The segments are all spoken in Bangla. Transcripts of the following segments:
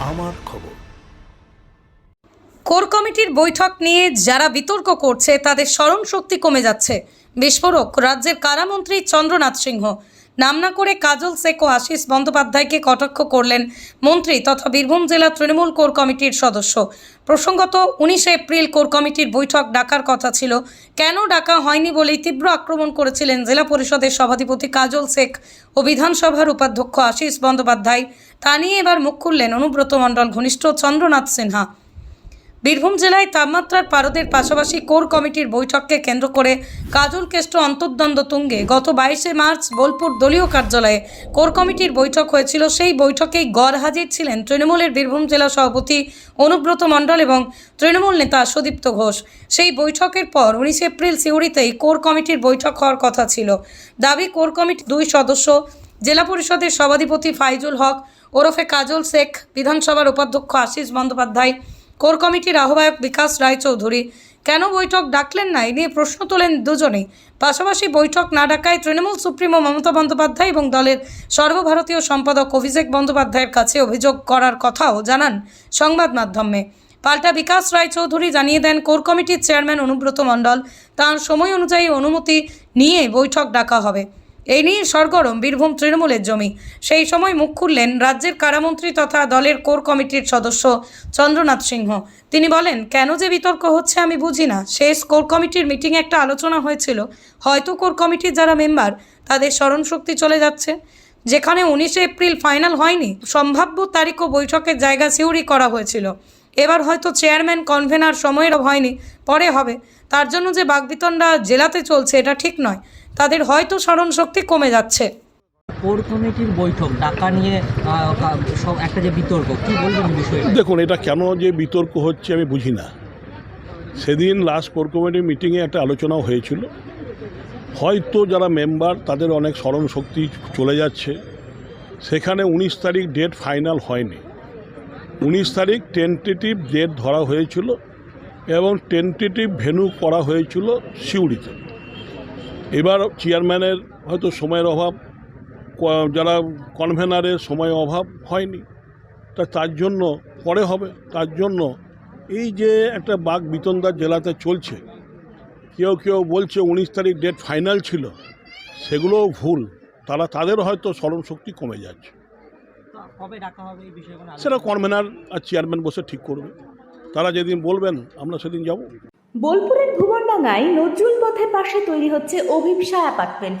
আমার খবর। কোর কমিটির বৈঠক নিয়ে যারা বিতর্ক করছে, তাদের স্মরণ শক্তি কমে যাচ্ছে। বিস্ফোরক, রাজ্যের কারামন্ত্রী চন্দ্রনাথ সিংহ। নাম না করে কাজল শেখ ও আশিস বন্দ্যোপাধ্যায়কে কটাক্ষ করলেন মন্ত্রী তথা বীরভূম জেলা তৃণমূল কোর কমিটির সদস্য। প্রসঙ্গত, উনিশে এপ্রিল কোর কমিটির বৈঠক ডাকার কথা ছিল। কেন ডাকা হয়নি বলেই তীব্র আক্রমণ করেছিলেন জেলা পরিষদের সভাধিপতি কাজল শেখ ও বিধানসভার উপাধ্যক্ষ আশিস বন্দ্যোপাধ্যায়। তা নিয়ে এবার মুখ খুললেন অনুব্রত মণ্ডল, ঘনিষ্ঠ চন্দ্রনাথ সিনহা। বীরভূম জেলায় তাপমাত্রার পারদের পাশাপাশি কোর কমিটির বৈঠককে কেন্দ্র করে কাজল কেষ্ট অন্তর্দ্বন্দ্ব তুঙ্গে। গত বাইশে মার্চ বোলপুর দলীয় কার্যালয়ে কোর কমিটির বৈঠক হয়েছিল। সেই বৈঠকেই গড় হাজির ছিলেন তৃণমূলের বীরভূম জেলা সভাপতি অনুব্রত মণ্ডল এবং তৃণমূল নেতা সুদীপ্ত ঘোষ। সেই বৈঠকের পর উনিশে এপ্রিল সিউড়িতেই কোর কমিটির বৈঠক হওয়ার কথা ছিল। দাবি, কোর কমিটির দুই সদস্য, জেলা পরিষদের সভাধিপতি ফাইজুল হক, ওরফে কাজল শেখ, বিধানসভার উপাধ্যক্ষ আশিস বন্দ্যোপাধ্যায় কোর কমিটির আহ্বায়ক বিকাশ রায়চৌধুরী, কেন বৈঠক ডাকলেন না? এ নিয়ে প্রশ্ন তোলেন দুজনেই। পাশাপাশি বৈঠক না ডাকায় তৃণমূল সুপ্রিমো মমতা বন্দ্যোপাধ্যায় এবং দলের সর্বভারতীয় সম্পাদক অভিষেক বন্দ্যোপাধ্যায়ের কাছে অভিযোগ করার কথাও জানান সংবাদ মাধ্যমে। পাল্টা বিকাশ রায়চৌধুরী জানিয়ে দেন, কোর কমিটির চেয়ারম্যান অনুব্রত মণ্ডল তার সময় অনুযায়ী অনুমতি নিয়ে বৈঠক ডাকা হবে। এই নিয়ে সরগরম, বীরভূম তৃণমূলের জমি। সেই সময় মুখ খুললেন রাজ্যের কারামন্ত্রী তথা দলের কোর কমিটির সদস্য চন্দ্রনাথ সিংহ। তিনি বলেন, কেন যে বিতর্ক হচ্ছে আমি বুঝি না। শেষ কোর কমিটির মিটিংয়ে একটা আলোচনা হয়েছিল। হয়তো কোর কমিটির যারা মেম্বার, তাদের স্মরণশক্তি চলে যাচ্ছে। যেখানে উনিশে এপ্রিল ফাইনাল হয়নি, সম্ভাব্য তারিখ ও বৈঠকের জায়গা সিউড়ি করা হয়েছিল। এবার হয়তো চেয়ারম্যান, কনভেনার সময়ের হয়নি, পরে হবে। তার জন্য যে বাগবিতণ্ডা জেলাতে চলছে এটা ঠিক নয়। তাদের হয়তো স্মরণ শক্তি কমে যাচ্ছে। কোর কমিটির বৈঠক ডাকা নিয়ে সব একটা যে বিতর্ক কি বলবেন বিষয়ে? দেখুন এটা কেন যে বিতর্ক হচ্ছে আমি বুঝি না। সেদিন লাস্ট কোর কমিটির মিটিংয়ে একটা আলোচনাও হয়েছিল। হয়তো যারা মেম্বার তাদের অনেক স্মরণ শক্তি চলে যাচ্ছে। সেখানে উনিশ তারিখ ডেট ফাইনাল হয়নি। উনিশ তারিখ টেন্টেটিভ ডেট ধরা হয়েছিল। এবং টেন্টেটিভ ভেনু করা হয়েছিল সিউড়িতে। এবার চেয়ারম্যানের হয়তো সময়ের অভাব যারা কনভেনারের সময় অভাব হয়নি তা তার জন্য পরে হবে তার জন্য এই যে একটা বাঘ বিতন্দার জেলাতে চলছে কেউ কেউ বলছে উনিশ তারিখ ডেট ফাইনাল ছিল সেগুলোও ভুল তারা তাদের হয়তো স্মরণশক্তি কমে যাচ্ছে। সেটা কনভেনার আর চেয়ারম্যান বসে ঠিক করবে। তারা যেদিন বলবেন, আমরা সেদিন যাব। বোলপুরের ভুবনডাঙ্গায় নজরুল পথের পাশে তৈরি হচ্ছে অভিপসা অ্যাপার্টমেন্ট।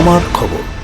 আমার খবর।